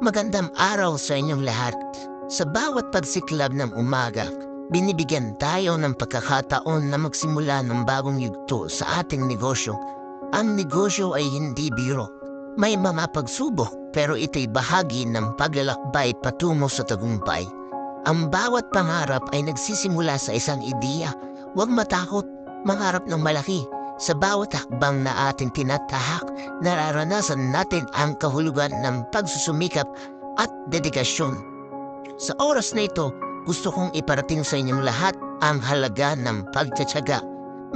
Magandang araw sa inyong lahat. Sa bawat pagsiklab ng umaga, binibigyan tayo ng pagkakataon na magsimula ng bagong yugto sa ating negosyo. Ang negosyo ay hindi biro. May mga pagsubok pero ito'y bahagi ng paglalakbay patungo sa tagumpay. Ang bawat pangarap ay nagsisimula sa isang ideya. Huwag matakot, mangarap ng malaki. Sa bawat hakbang na ating tinatahak, nararanasan natin ang kahulugan ng pagsusumikap at dedikasyon. Sa oras na ito, gusto kong iparating sa inyong lahat ang halaga ng pagtsatsaga.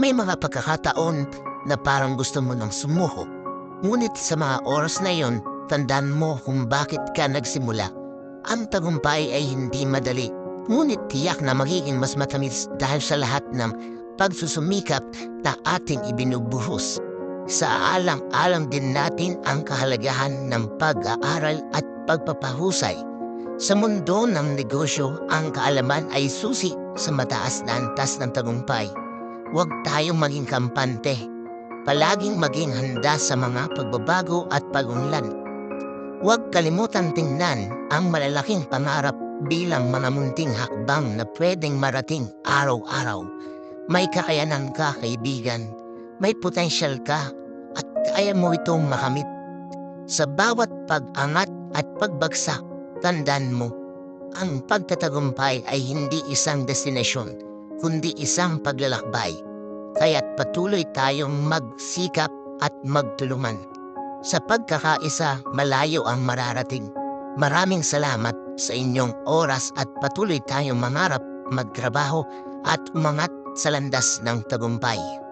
May mga pagkakataon na parang gusto mo nang sumuko. Ngunit sa mga oras na iyon, tandaan mo kung bakit ka nagsimula. Ang tagumpay ay hindi madali. Ngunit tiyak na magiging mas matamis dahil sa lahat ng pagsusumikap na ating ibinubuhos. Sa alang-alang din natin ang kahalagahan ng pag-aaral at pagpapahusay. Sa mundo ng negosyo, ang kaalaman ay susi sa mataas na antas ng tagumpay. Huwag tayong maging kampante. Palaging maging handa sa mga pagbabago at pagunlad. Huwag kalimutan tingnan ang malalaking pangarap bilang mga munting hakbang na pwedeng marating araw-araw. May kakayanan ka, kaibigan. May potensyal ka at kaya mo itong makamit. Sa bawat pag-angat at pagbagsak, tandaan mo, ang pagtatagumpay ay hindi isang destinasyon, kundi isang paglalakbay. Kaya't patuloy tayong magsikap at magtulungan. Sa pagkakaisa, malayo ang mararating. Maraming salamat sa inyong oras at patuloy tayong mangarap, magtrabaho at umangat sa landas ng tagumpay.